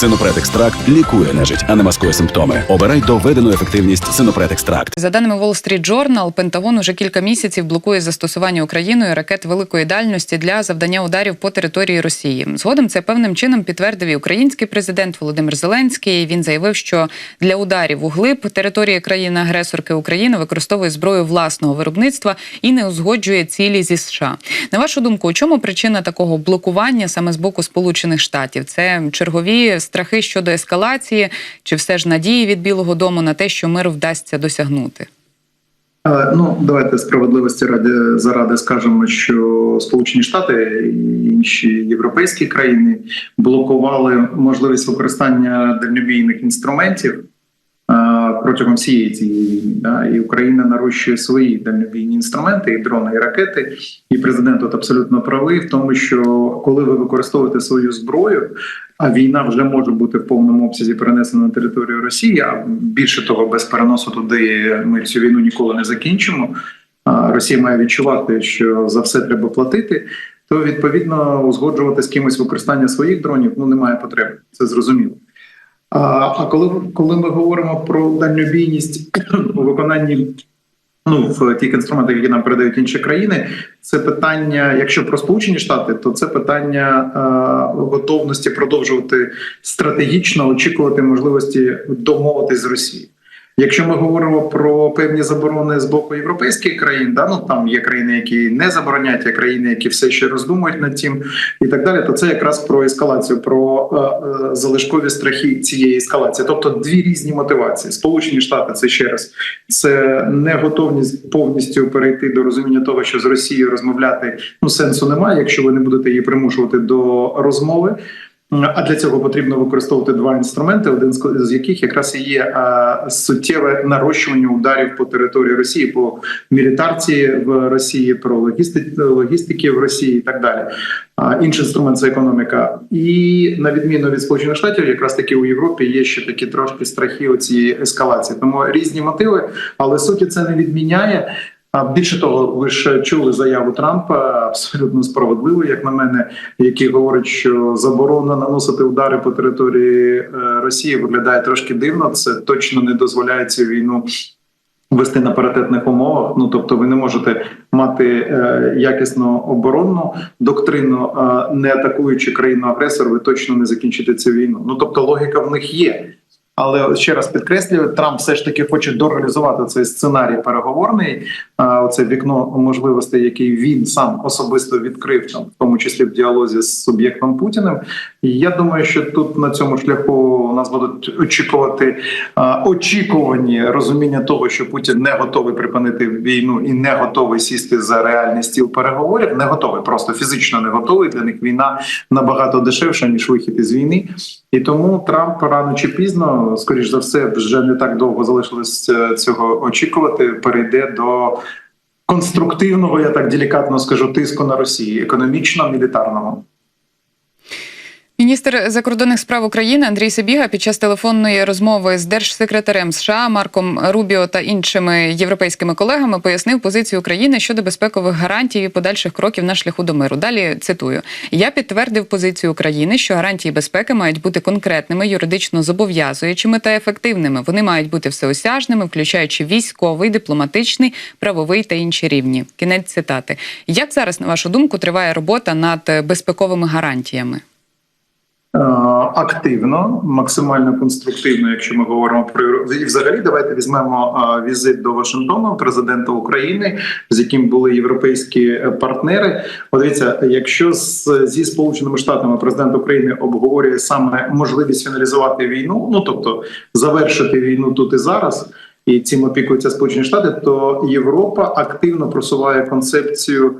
Синопред екстракт лікує нежить, а не маскує симптоми. Обирай доведену ефективність Синопред екстракт. За даними Wall Street Journal, Пентагон уже кілька місяців блокує застосування Україною ракет великої дальності для завдання ударів по території Росії. Згодом це певним чином підтвердив і український президент Володимир Зеленський. Він заявив, що для ударів у глиб території країни-агресорки України використовує зброю власного виробництва і не узгоджує цілі зі США. На вашу думку, у чому причина такого блокування саме з боку Сполучених Штатів? Це чергові страхи щодо ескалації, чи все ж надії від Білого Дому на те, що мир вдасться досягнути? Е, Ну, давайте справедливості ради заради скажемо, що Сполучені Штати і інші європейські країни блокували можливість використання дальнобійних інструментів е, протягом всієї цієї. Да? І Україна нарощує свої дальнобійні інструменти, і дрони, і ракети. І президент тут абсолютно правий в тому, що коли ви використовуєте свою зброю, а війна вже може бути в повному обсязі перенесена на територію Росії. А більше того, без переносу туди ми цю війну ніколи не закінчимо. А Росія має відчувати, що за все треба платити. То відповідно узгоджувати з кимось використання своїх дронів ну немає потреби. Це зрозуміло. А, коли коли ми говоримо про дальнобійність у виконанні ну в тих інструментах, які нам передають інші країни, це питання. Якщо про Сполучені Штати, то це питання е, готовності продовжувати стратегічно очікувати можливості домовитись з Росією. Якщо ми говоримо про певні заборони з боку європейських країн, да ну там є країни, які не заборонять, є країни, які все ще роздумують над тим, і так далі, то це якраз про ескалацію, про е, е, залишкові страхи цієї ескалації, тобто дві різні мотивації. Сполучені Штати це ще раз це не готовність повністю перейти до розуміння того, що з Росією розмовляти ну сенсу немає, якщо ви не будете її примушувати до розмови. А для цього потрібно використовувати два інструменти, один з яких якраз і є суттєве нарощування ударів по території Росії, по мілітарці в Росії, про логістики, логістики в Росії і так далі. А інший інструмент це економіка. І на відміну від сполучених штатів, якраз таки у Європі є ще такі трошки страхи у цієї ескалації. Тому різні мотиви, але суті це не відміняє. А більше того, ви ж чули заяву Трампа абсолютно справедливу, як на мене, який говорить, що заборона наносити удари по території е, Росії виглядає трошки дивно. Це точно не дозволяє цю війну вести на паритетних умовах. Ну тобто, ви не можете мати е, якісну оборонну доктрину, е, не атакуючи країну агресор, ви точно не закінчите цю війну. Ну тобто, логіка в них є. Але ще раз підкреслюю, Трамп все ж таки хоче дореалізувати цей сценарій переговорний. Оце вікно можливостей, який він сам особисто відкрив, там в тому числі в діалозі з суб'єктом Путіним. Я думаю, що тут на цьому шляху нас будуть очікувати очікувані розуміння того, що Путін не готовий припинити війну і не готовий сісти за реальний стіл переговорів. Не готовий, просто фізично не готовий. Для них війна набагато дешевша ніж вихід із війни. І тому Трамп рано чи пізно, скоріш за все, вже не так довго залишилось цього очікувати. Перейде до конструктивного, я так делікатно скажу, тиску на Росію, економічно мілітарного. Міністр закордонних справ України Андрій Сибіга під час телефонної розмови з держсекретарем США Марком Рубіо та іншими європейськими колегами пояснив позицію України щодо безпекових гарантій і подальших кроків на шляху до миру. Далі цитую: я підтвердив позицію України, що гарантії безпеки мають бути конкретними, юридично зобов'язуючими та ефективними. Вони мають бути всеосяжними, включаючи військовий, дипломатичний, правовий та інші рівні. Кінець цитати. Як зараз, на вашу думку, триває робота над безпековими гарантіями? Активно, максимально конструктивно, якщо ми говоримо про і взагалі, давайте візьмемо візит до Вашингтону президента України, з яким були європейські партнери. Подивіться, якщо з, зі сполученими штатами президент України обговорює саме можливість фіналізувати війну, ну тобто завершити війну тут і зараз. І цим опікуються Сполучені Штати, то Європа активно просуває концепцію,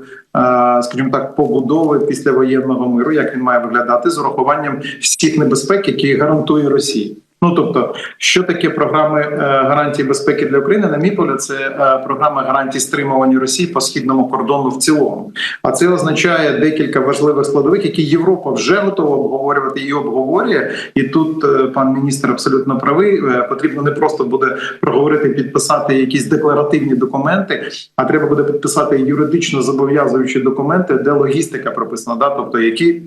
скажімо так, побудови післявоєнного миру, як він має виглядати з урахуванням всіх небезпек, які гарантує Росія. Ну тобто, що таке програми е, гарантії безпеки для України? На мій погляд, це е, програма гарантій стримування Росії по східному кордону в цілому. А це означає декілька важливих складових, які Європа вже готова обговорювати і обговорює. І тут е, пан міністр абсолютно правий. Потрібно не просто буде проговорити, підписати якісь декларативні документи, а треба буде підписати юридично зобов'язуючі документи, де логістика прописана, да, тобто які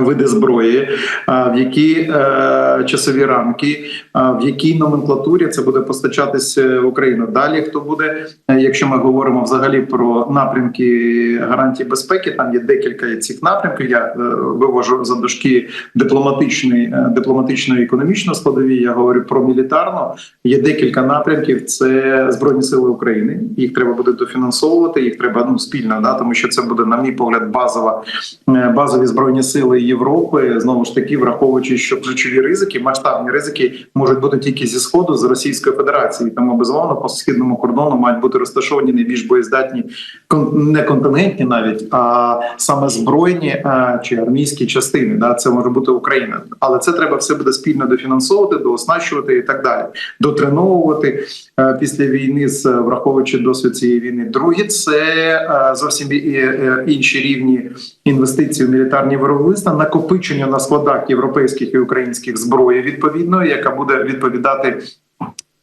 Види зброї, а, в які е, часові рамки, в якій номенклатурі це буде постачатися в Україну. Далі хто буде, е, якщо ми говоримо взагалі про напрямки гарантії безпеки, там є декілька цих напрямків. Я е, вивожу за дужки дипломатичний, е, дипломатично економічно складові. Я говорю про мілітарну. Є декілька напрямків. Це збройні сили України. Їх треба буде дофінансовувати. Їх треба ну спільно, да тому що це буде, на мій погляд, базова е, базові збройні сили Європи. Знову ж таки, враховуючи, що ключові ризики, масштабні ризики можуть бути тільки зі сходу з Російської Федерації. Тому безумовно по східному кордону мають бути розташовані найбільш боєздатні не контингентні навіть, а саме збройні е, чи армійські частини. Да, це може бути Україна, але це треба все буде спільно дофінансовувати, дооснащувати і так далі, дотреновувати е, після війни, з враховуючи досвід цієї війни. Друге, це е, зовсім інші рівні інвестицій в мілітарні виробництва, накопичення на складах європейських і українських зброї відповідно, яка буде відповідати.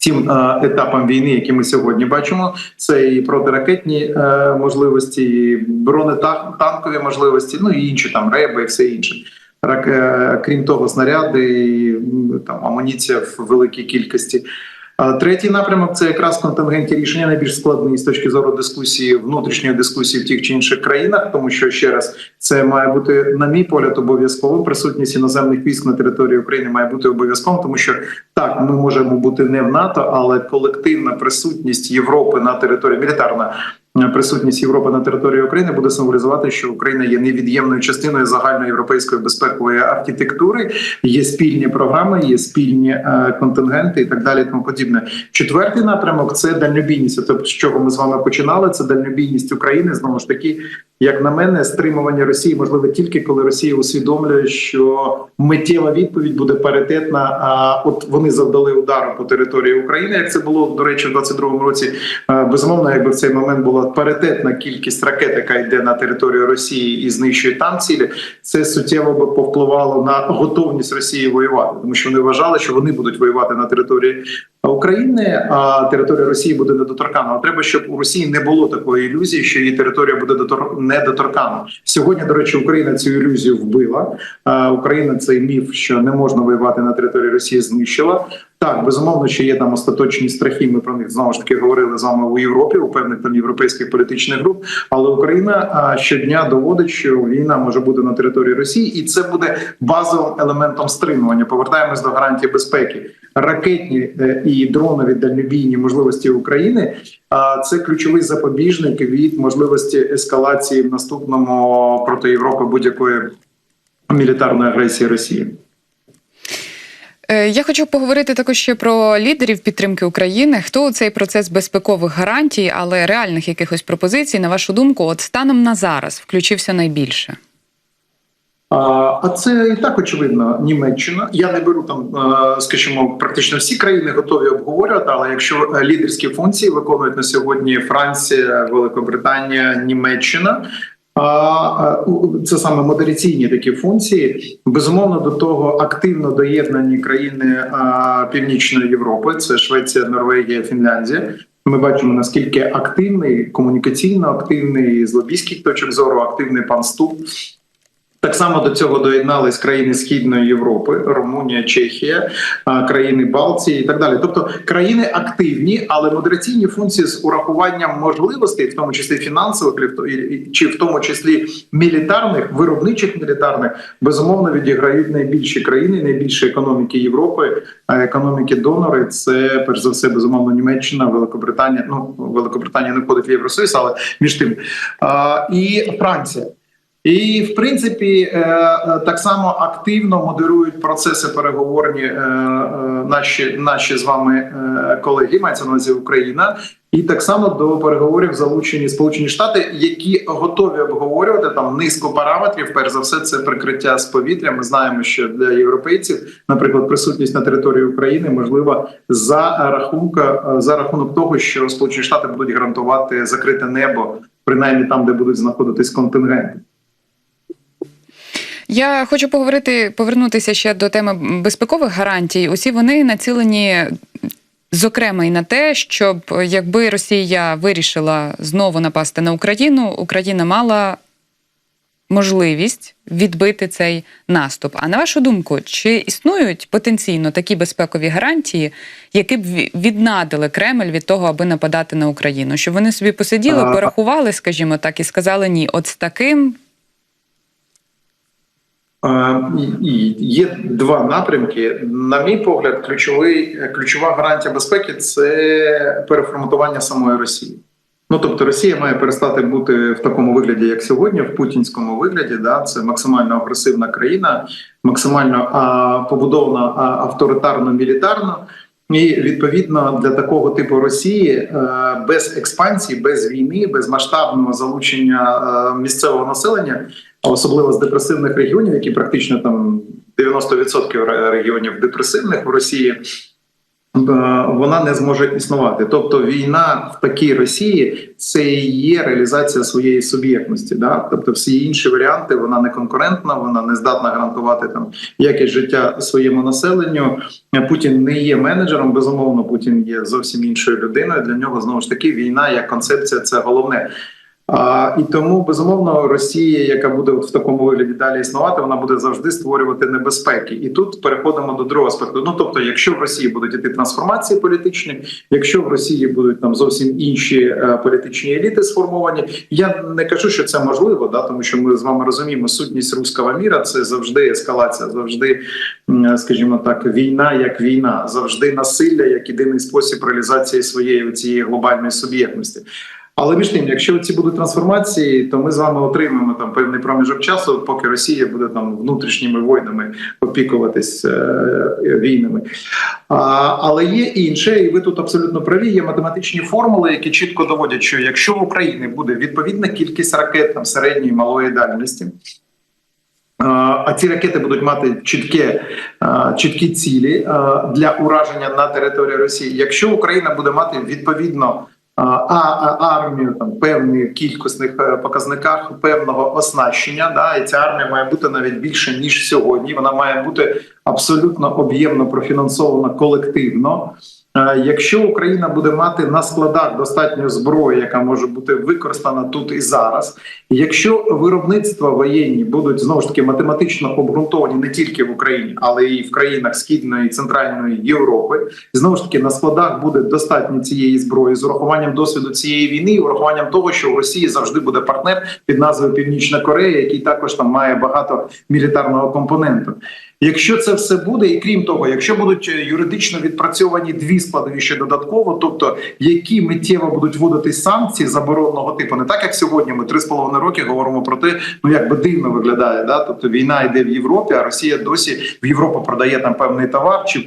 Тим е, етапам війни, які ми сьогодні бачимо, це і протиракетні е, можливості, і бронетанкові можливості, ну і інші там реби, і все інше. Рак- е, Крім того, снаряди і там амуніція в великій кількості. Третій напрямок це якраз контингентні рішення найбільш складний з точки зору дискусії, внутрішньої дискусії в тих чи інших країнах, тому що ще раз це має бути, на мій погляд, обов'язково. Присутність іноземних військ на території України має бути обов'язковим, тому що так ми можемо бути не в НАТО, але колективна присутність Європи на території мілітарна. Е, Присутність Європи на території України буде символізувати, що Україна є невід'ємною частиною загальноєвропейської безпекової архітектури. Є спільні програми, є спільні е, контингенти і так далі. і Тому подібне. Четвертий напрямок це дальнобійність. Тобто, з чого ми з вами починали? Це дальнобійність України. Знову ж таки, як на мене, стримування Росії можливо тільки коли Росія усвідомлює, що миттєва відповідь буде паритетна. А от вони завдали удару по території України. Як це було до речі, в 22-му році. Е, Безумовно, якби в цей момент була паритетна кількість ракет, яка йде на територію Росії і знищує там цілі, це суттєво би повпливало на готовність Росії воювати, тому що вони вважали, що вони будуть воювати на території України, а територія Росії буде недоторкана. Треба, щоб у Росії не було такої ілюзії, що її територія буде дотор- недоторкана. Сьогодні, до речі, Україна цю ілюзію вбила. Україна цей міф, що не можна воювати на території Росії, знищила. Так, безумовно, що є там остаточні страхи. Ми про них знову ж таки говорили з вами у Європі, у певних там європейських політичних груп. Але Україна щодня доводить, що війна може бути на території Росії, і це буде базовим елементом стримування. Повертаємось до гарантії безпеки. Ракетні е, і дронові дальнобійні можливості України. А це ключовий запобіжник від можливості ескалації в наступному проти Європи будь-якої мілітарної агресії Росії. Е, Я хочу поговорити також ще про лідерів підтримки України. Хто у цей процес безпекових гарантій, але реальних якихось пропозицій, на вашу думку, от станом на зараз включився найбільше? А це і так очевидно. Німеччина. Я не беру там, е, скажімо, практично всі країни готові обговорювати. Але якщо е, лідерські функції виконують на сьогодні Франція, Великобританія, Німеччина. А е, це саме модераційні такі функції. Безумовно, до того активно доєднані країни Північної Європи. Це Швеція, Норвегія, Фінляндія. Ми бачимо наскільки активний, комунікаційно активний з лобійських точок зору, активний пан Ступ. Так само до цього доєднались країни Східної Європи, Румунія, Чехія, країни Балтії і так далі. Тобто країни активні, але модераційні функції з урахуванням можливостей, в тому числі фінансових, чи в тому числі мілітарних, виробничих мілітарних, безумовно відіграють найбільші країни, найбільші економіки Європи, а економіки донори. Це перш за все безумовно Німеччина, Великобританія. Ну Великобританія не входить в Євросоюз, але між тим і Франція. І в принципі е, е, так само активно модерують процеси переговорні е, наші наші з вами колеги, мається на увазі Україна, і так само до переговорів залучені Сполучені Штати, які готові обговорювати там низку параметрів. Перш за все, це прикриття з повітря. Ми знаємо, що для європейців, наприклад, присутність на території України можлива за рахунка за рахунок того, що Сполучені Штати будуть гарантувати закрите небо, принаймні там, де будуть знаходитись контингенти. Я хочу поговорити, повернутися ще до теми безпекових гарантій. Усі вони націлені. Зокрема, і на те, щоб якби Росія вирішила знову напасти на Україну, Україна мала можливість відбити цей наступ. А на вашу думку, чи існують потенційно такі безпекові гарантії, які б віднадили Кремль від того, аби нападати на Україну? Щоб вони собі посиділи, порахували, скажімо так, і сказали ні, от з таким Є два напрямки. На мій погляд, ключовий ключова гарантія безпеки це переформатування самої Росії. Ну тобто Росія має перестати бути в такому вигляді, як сьогодні, в путінському вигляді. Да, це максимально агресивна країна, максимально а, побудована а, авторитарно мілітарно. І відповідно для такого типу Росії е, без експансії, без війни, без масштабного залучення е, місцевого населення, особливо з депресивних регіонів, які практично там 90% регіонів депресивних в Росії. е, Вона не зможе існувати. Тобто, війна в такій Росії це і є реалізація своєї суб'єктності. Да? Тобто, всі інші варіанти вона не конкурентна, вона не здатна гарантувати там якість життя своєму населенню. Путін не є менеджером. Безумовно, Путін є зовсім іншою людиною. Для нього знову ж таки війна як концепція це головне. А, і тому безумовно Росія, яка буде от в такому вигляді далі існувати, вона буде завжди створювати небезпеки. І тут переходимо до другого аспекту. Ну тобто, якщо в Росії будуть іти трансформації політичні, якщо в Росії будуть там зовсім інші е, політичні еліти сформовані, я не кажу, що це можливо, да тому що ми з вами розуміємо сутність руського міра це завжди ескалація, завжди, скажімо так, війна як війна, завжди насилля як єдиний спосіб реалізації своєї цієї глобальної суб'єктності. Але між тим, якщо ці будуть трансформації, то ми з вами отримаємо там певний проміжок часу, поки Росія буде там внутрішніми війнами опікуватись е, війнами. А, але є інше, і ви тут абсолютно праві. Є математичні формули, які чітко доводять, що якщо в Україні буде відповідна кількість ракет там середньої малої дальності. А ці ракети будуть мати чітке, чіткі цілі для ураження на території Росії. Якщо Україна буде мати відповідно а, армію там певних кількісних е, показниках певного оснащення, да, і ця армія має бути навіть більше ніж сьогодні. Вона має бути абсолютно об'ємно профінансована колективно. Е, Якщо Україна буде мати на складах достатньо зброї, яка може бути використана тут і зараз, якщо виробництва воєнні будуть знову ж таки математично обґрунтовані не тільки в Україні, але і в країнах Східної і Центральної Європи, знову ж таки на складах буде достатньо цієї зброї з урахуванням досвіду цієї війни, і урахуванням того, що в Росії завжди буде партнер під назвою Північна Корея, який також там має багато мілітарного компоненту. Якщо це все буде, і крім того, якщо будуть е, юридично відпрацьовані дві складові ще додатково, тобто які миттєво будуть вводити санкції заборонного типу, не так як сьогодні. Ми три з половиною роки говоримо про те, ну як би дивно виглядає, да тобто війна йде в Європі, а Росія досі в Європу продає там певний товар, чи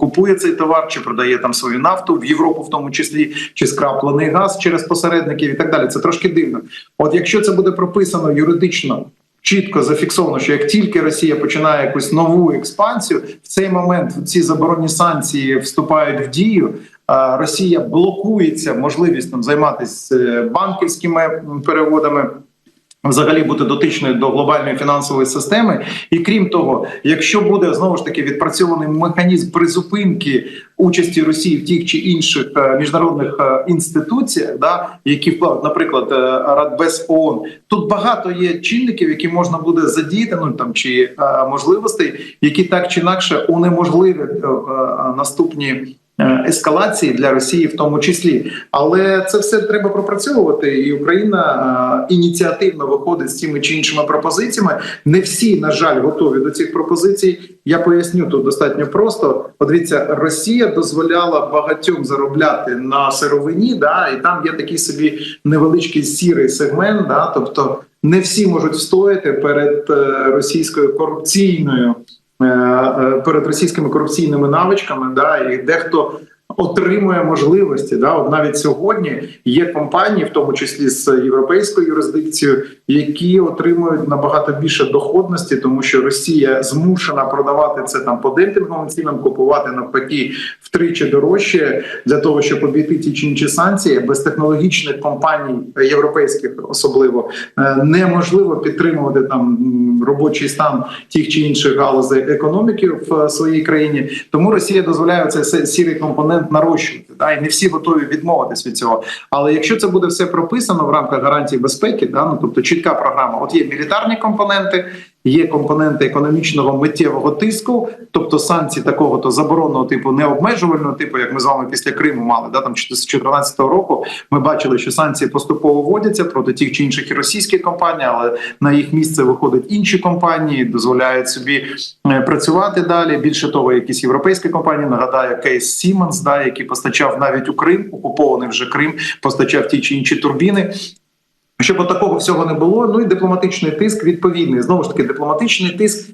купує цей товар, чи продає там свою нафту в Європу, в тому числі, чи скраплений газ через посередників і так далі. Це трошки дивно. От якщо це буде прописано юридично чітко зафіксовано, що як тільки Росія починає якусь нову експансію, в цей момент ці заборонні санкції вступають в дію. Росія блокується можливість там займатися е, банківськими переводами. Взагалі бути дотичною до глобальної фінансової системи, і крім того, якщо буде знову ж таки відпрацьований механізм призупинки участі Росії в тих чи інших е, міжнародних е, інституціях, да які впливають, наприклад, е, Радбез ООН, тут багато є чинників, які можна буде задіяти, ну там чи можливостей, які так чи інакше унеможливлять наступні. Е, Ескалації для Росії, в тому числі, але це все треба пропрацьовувати, і Україна е, ініціативно виходить з тими чи іншими пропозиціями. Не всі, на жаль, готові до цих пропозицій. Я поясню тут достатньо просто. Подивіться, Росія дозволяла багатьом заробляти на сировині, да, і там є такий собі невеличкий сірий сегмент. Да, тобто не всі можуть встояти перед е, російською корупційною. Е, е, Перед російськими корупційними навичками, да, і дехто отримує можливості. Да, от навіть сьогодні є компанії, в тому числі з європейською юрисдикцією, які отримують набагато більше доходності, тому що Росія змушена продавати це там по демпінговим цінам, купувати навпаки втричі дорожче для того, щоб обійти ті чи інші санкції без технологічних компаній е, європейських, особливо е, неможливо підтримувати там робочий стан тих чи інших галузей економіки в е, своїй країні. Тому Росія дозволяє цей сірий компонент нарощувати. Да, і не всі готові відмовитись від цього. Але якщо це буде все прописано в рамках гарантії безпеки, да, ну тобто чітка програма, от є мілітарні компоненти. Є компоненти економічного миттєвого тиску, тобто санкції такого то заборонного типу, не обмежувального типу, як ми з вами після Криму мали. Да, там з 2014 року ми бачили, що санкції поступово вводяться проти тих чи інших російських компаній, але на їх місце виходять інші компанії, дозволяють собі е, працювати далі. Більше того, якісь європейські компанії нагадаю, кейс Siemens, да, який постачав навіть у Крим, окупований вже Крим, постачав ті чи інші турбіни. Щоб такого всього не було, ну і дипломатичний тиск відповідний. Знову ж таки, дипломатичний тиск.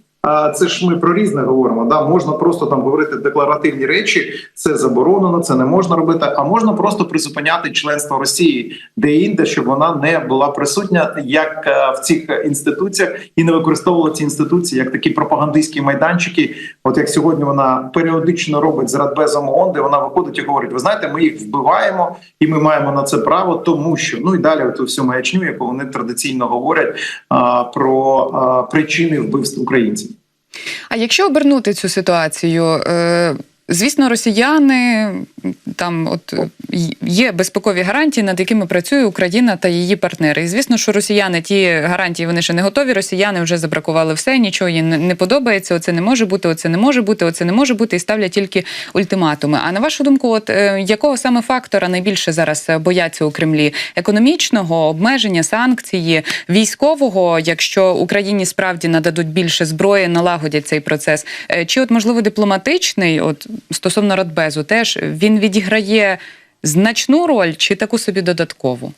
Це ж ми про різне говоримо. Да, можна просто там говорити декларативні речі, це заборонено, це не можна робити. А можна просто призупиняти членство Росії де-інде, щоб вона не була присутня як е, в цих інституціях і не використовувала ці інституції як такі пропагандистські майданчики. От як сьогодні вона періодично робить з Радбезом ООН, де вона виходить і говорить: ви знаєте, ми їх вбиваємо, і ми маємо на це право, тому що ну і далі ту всю маячню, яку вони традиційно говорять а, про а, причини вбивств українців. А якщо обернути цю ситуацію, е, звісно, росіяни там от є безпекові гарантії, над якими працює Україна та її партнери. І звісно, що росіяни ті гарантії вони ще не готові. Росіяни вже забракували все, нічого їм не- не подобається. Оце не може бути, оце не може бути, оце не може бути, і ставлять тільки ультиматуми. А на вашу думку, от е, якого саме фактора найбільше зараз е, бояться у Кремлі? Економічного обмеження, санкції, військового, якщо Україні справді нададуть більше зброї, налагодять цей процес. Е, Чи от можливо дипломатичний, от стосовно Радбезу, теж він відіграє значну роль чи таку собі додаткову?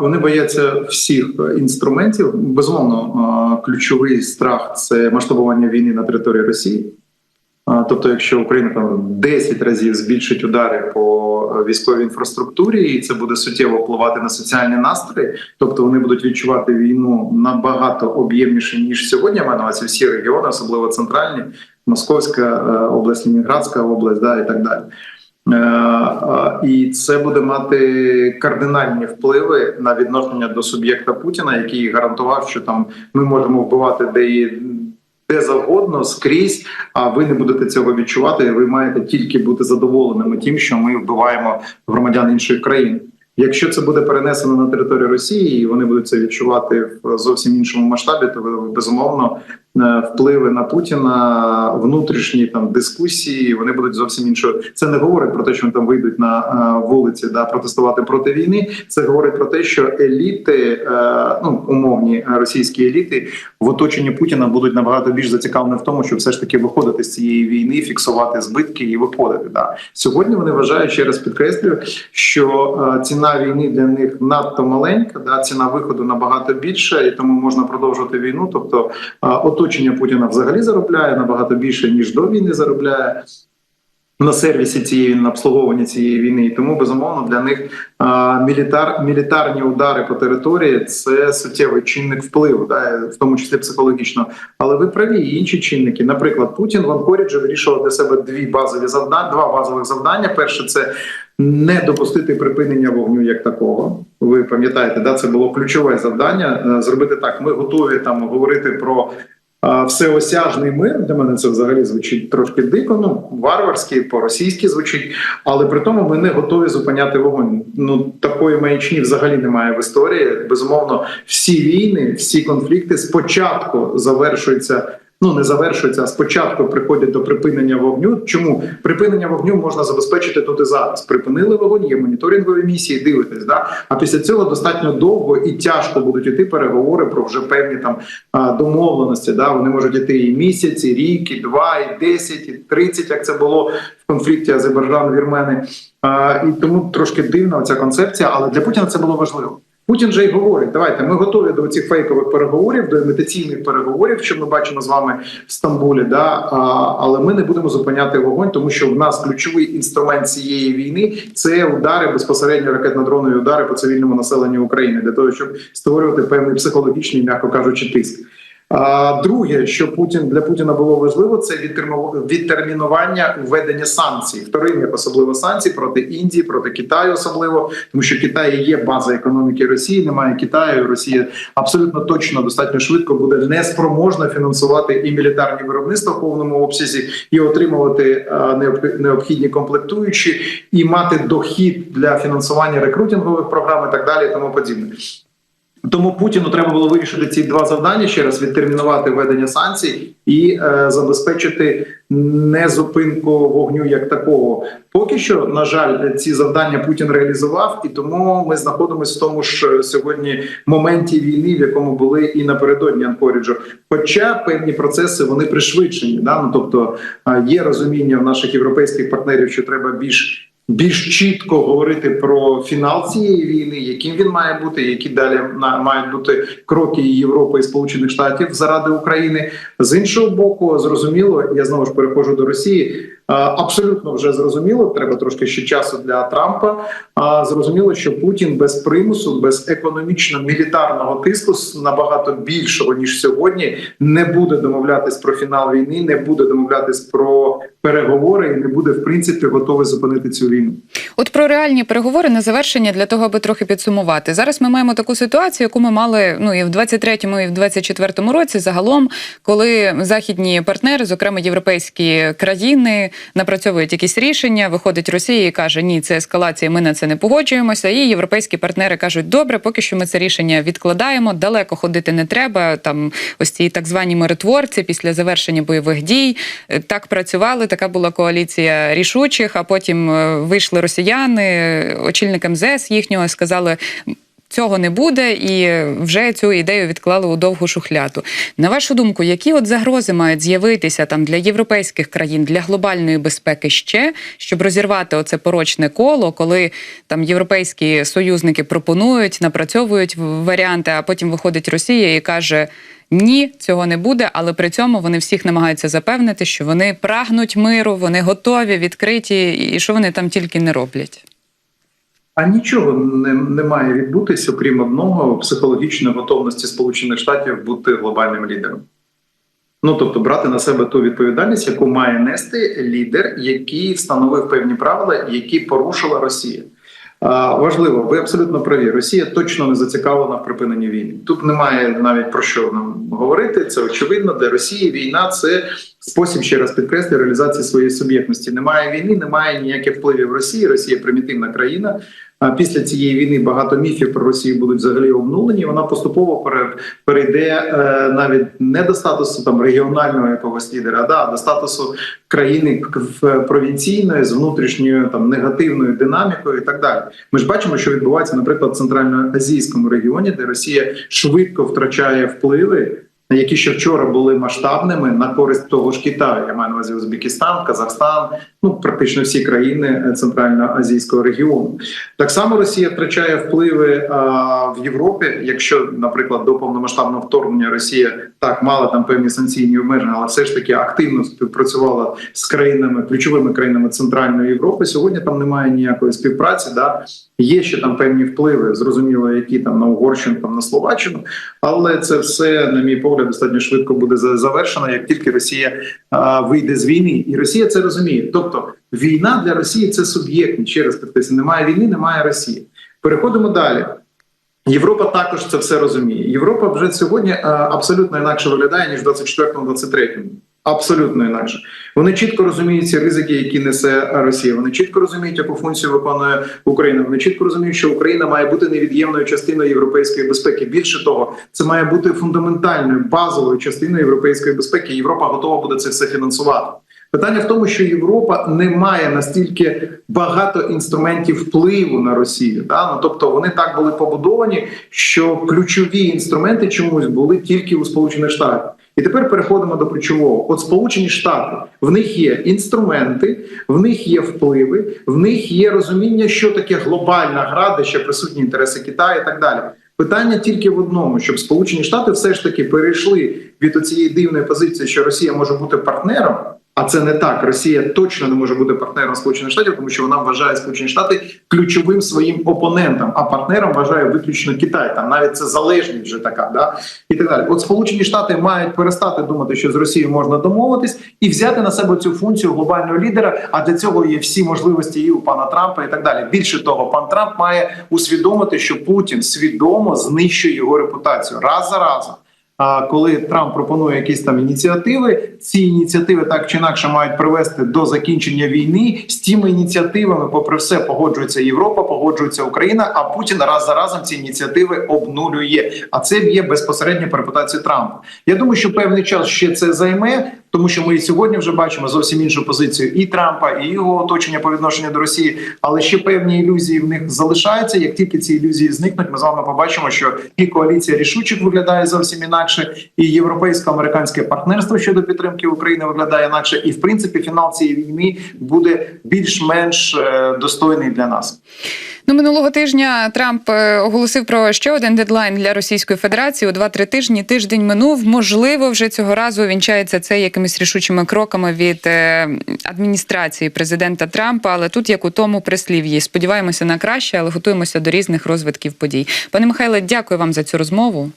Вони бояться всіх інструментів. Безумовно, ключовий страх це масштабування війни на території Росії. Тобто, якщо Україна там 10 разів збільшить удари по е, військовій інфраструктурі, і це буде суттєво впливати на соціальні настрої, тобто вони будуть відчувати війну набагато об'ємніше ніж сьогодні. Маю всі регіони, особливо центральні, Московська е, область, Лінінградська область, да і так далі. Е, І це буде мати кардинальні впливи на відношення до суб'єкта Путіна, який гарантував, що там ми можемо вбивати де і де завгодно скрізь. А ви не будете цього відчувати. Ви маєте тільки бути задоволеними тим, що ми вбиваємо громадян інших країн. Якщо це буде перенесено на територію Росії, і вони будуть це відчувати в зовсім іншому масштабі, то безумовно впливи на Путіна, внутрішні там дискусії, вони будуть зовсім іншого. Це не говорить про те, що вони там вийдуть на е, вулиці да протестувати проти війни. Це говорить про те, що еліти, е, ну умовні е, російські еліти в оточенні Путіна будуть набагато більш зацікавлені в тому, щоб все ж таки виходити з цієї війни, фіксувати збитки і виходити. Да. Сьогодні вони вважають ще раз підкреслюю, що е, ціна війни для них надто маленька, да ціна виходу набагато більша, і тому можна продовжувати війну. Тобто е, оточення Путіна взагалі заробляє набагато більше ніж до війни заробляє. На сервісі цієї на обслуговуванні цієї війни, і тому безумовно для них а, мілітар мілітарні удари по території це суттєвий чинник впливу, да, в тому числі психологічно. Але ви праві і інші чинники. Наприклад, Путін в Анкоріджі вирішував для себе дві базові завдання, два базових завдання. Перше це не допустити припинення вогню як такого. Ви пам'ятаєте, да це було ключове завдання. е, Зробити так. Ми готові там говорити про всеосяжний мир для мене це взагалі звучить трошки дико, ну варварський, по-російськи звучить, але при тому ми не готові зупиняти вогонь. Ну такої маячні взагалі немає в історії. Безумовно, всі війни, всі конфлікти спочатку завершуються. Ну не завершуються, а спочатку приходять до припинення вогню. Чому припинення вогню можна забезпечити тут і зараз? Припинили вогонь, є моніторингові місії, дивитесь, да а після цього достатньо довго і тяжко будуть іти переговори про вже певні там домовленості. Да, вони можуть іти і місяць, і рік, і два, і десять, і тридцять, як це було в конфлікті Азербайджан вірмени. І тому трошки дивна ця концепція, але для Путіна це було важливо. Путін же й говорить: давайте ми готові до цих фейкових переговорів, до імітаційних переговорів, що ми бачимо з вами в Стамбулі. Да а, але ми не будемо зупиняти вогонь, тому що в нас ключовий інструмент цієї війни це удари безпосередньо ракетно-дронові удари по цивільному населенню України для того, щоб створювати певний психологічний, м'яко кажучи, тиск. Друге, що Путін для Путіна було важливо, це відтермінування введення санкцій, вторинних особливо санкцій проти Індії, проти Китаю, особливо тому, що Китай є база економіки Росії. Немає Китаю. Росія абсолютно точно достатньо швидко буде неспроможна фінансувати і мілітарні виробництва в повному обсязі, і отримувати необхідні комплектуючі, і мати дохід для фінансування рекрутингових програм і так далі, і тому подібне. Тому Путіну треба було вирішити ці два завдання ще раз відтермінувати введення санкцій і е, забезпечити незупинку вогню як такого. Поки що, на жаль, ці завдання Путін реалізував, і тому ми знаходимося в тому ж е, сьогодні моменті війни, в якому були і напередодні Анкоріджу. Хоча певні процеси вони пришвидшені. Да? Ну, тобто е, є розуміння в наших європейських партнерів, що треба більш більш чітко говорити про фінал цієї війни, яким він має бути, які далі мають бути кроки Європи і Сполучених Штатів заради України. З іншого боку, зрозуміло, я знову ж перехожу до Росії. А, Абсолютно вже зрозуміло, треба трошки ще часу для Трампа. А зрозуміло, що Путін без примусу, без економічно-мілітарного тиску набагато більшого ніж сьогодні, не буде домовлятись про фінал війни, не буде домовлятись про переговори і не буде в принципі готовий зупинити цю війну. От про реальні переговори на завершення для того, аби трохи підсумувати. Зараз ми маємо таку ситуацію, яку ми мали ну і в 23-му, і в 24-му році загалом, коли західні партнери, зокрема європейські країни, напрацьовують якісь рішення. Виходить Росія і каже: Ні, це ескалація, ми на це не погоджуємося. І європейські партнери кажуть, добре, поки що ми це рішення відкладаємо. Далеко ходити не треба. Там ось ці так звані миротворці після завершення бойових дій е, так працювали. Така була коаліція рішучих. А потім е, вийшли росіяни, е, очільник МЗС їхнього сказали. Цього не буде, і вже цю ідею відклали у довгу шухляду. На вашу думку, які от загрози мають з'явитися там для європейських країн, для глобальної безпеки ще, щоб розірвати оце порочне коло, коли там європейські союзники пропонують, напрацьовують варіанти, а потім виходить Росія і каже: ні, цього не буде, але при цьому вони всіх намагаються запевнити, що вони прагнуть миру, вони готові, відкриті, і що вони там тільки не роблять. А нічого не, не має відбутися, окрім одного психологічної готовності Сполучених Штатів бути глобальним лідером. Ну тобто брати на себе ту відповідальність, яку має нести лідер, який встановив певні правила, які порушила Росія. Важливо, ви абсолютно праві. Росія точно не зацікавлена в припиненні війни. Тут немає навіть про що нам говорити. Це очевидно. Для Росії війна це спосіб ще раз підкреслю реалізації своєї суб'єктності. Немає війни, немає ніяких впливів Росії. Росія примітивна країна. А після цієї війни багато міфів про Росію будуть взагалі обнулені. Вона поступово пере- перейде е, навіть не до статусу там регіонального якогось лідера, а да, до статусу країни провінційної з внутрішньою там негативною динамікою і так далі. Ми ж бачимо, що відбувається, наприклад, в центральноазійському регіоні, де Росія швидко втрачає впливи. Які ще вчора були масштабними на користь того ж Китаю, я маю на увазі Узбекистан, Казахстан, ну практично всі країни е, центральноазійського регіону. Так само Росія втрачає впливи а, в Європі. Якщо, наприклад, до повномасштабного вторгнення Росія так мала там певні санкційні обмеження, але все ж таки активно співпрацювала з країнами, ключовими країнами Центральної Європи. Сьогодні там немає ніякої співпраці. Да є ще там певні впливи, зрозуміло, які там на Угорщину, там на Словаччину, але це все, на мій погляд, достатньо швидко буде завершена, як тільки Росія а, вийде з війни, і Росія це розуміє. Тобто, війна для Росії це суб'єктність. Ще раз підкреслю, немає війни, немає Росії. Переходимо далі. Європа також це все розуміє. Європа вже сьогодні а, абсолютно інакше виглядає ніж в 24-23. Абсолютно інакше. Вони чітко розуміють ці ризики, які несе Росія. Вони чітко розуміють, яку функцію виконує Україна. Вони чітко розуміють, що Україна має бути невід'ємною частиною європейської безпеки. Більше того, це має бути фундаментальною базовою частиною європейської безпеки. Європа готова буде це все фінансувати. Питання в тому, що Європа не має настільки багато інструментів впливу на Росію. Да? Ну, тобто вони так були побудовані, що ключові інструменти чомусь були тільки у Сполучених Штатах. І тепер переходимо до ключового. От Сполучені Штати в них є інструменти, в них є впливи, в них є розуміння, що таке глобальна гра, де ще присутні інтереси Китаю і так далі. Питання тільки в одному, щоб Сполучені Штати все ж таки перейшли від цієї дивної позиції, що Росія може бути партнером. А це не так. Росія точно не може бути партнером Сполучених Штатів, тому що вона вважає Сполучені Штати ключовим своїм опонентом, а партнером вважає виключно Китай. Там навіть це залежність вже така, да і так далі. От Сполучені Штати мають перестати думати, що з Росією можна домовитись, і взяти на себе цю функцію глобального лідера. А для цього є всі можливості і у пана Трампа, і так далі. Більше того, пан Трамп має усвідомити, що Путін свідомо знищує його репутацію раз за разом. Коли Трамп пропонує якісь там ініціативи, ці ініціативи так чи інакше мають привести до закінчення війни. З тими ініціативами, попри все, погоджується Європа, погоджується Україна. А Путін раз за разом ці ініціативи обнулює. А це б'є безпосередньо по репутації Трампа. Я думаю, що певний час ще це займе, тому що ми і сьогодні вже бачимо зовсім іншу позицію і Трампа, і його оточення по відношенню до Росії. Але ще певні ілюзії в них залишаються. Як тільки ці ілюзії зникнуть, ми з вами побачимо, що і коаліція рішучих виглядає зовсім інакше, і європейсько-американське партнерство щодо підтримки України виглядає інакше. І в принципі, фінал цієї війни буде більш-менш е, достойний для нас. Ну, минулого тижня Трамп е, оголосив про ще один дедлайн для Російської Федерації у 2-3 тижні. Тиждень минув. Можливо, вже цього разу вінчається це якимись рішучими кроками від е, адміністрації президента Трампа. Але тут як у тому прислів'ї. Сподіваємося на краще, але готуємося до різних розвитків подій. Пане Михайле, дякую вам за цю розмову.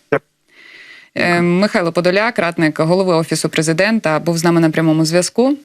Е, Михайло Подоляк, радник голови офісу президента, був з нами на прямому зв'язку.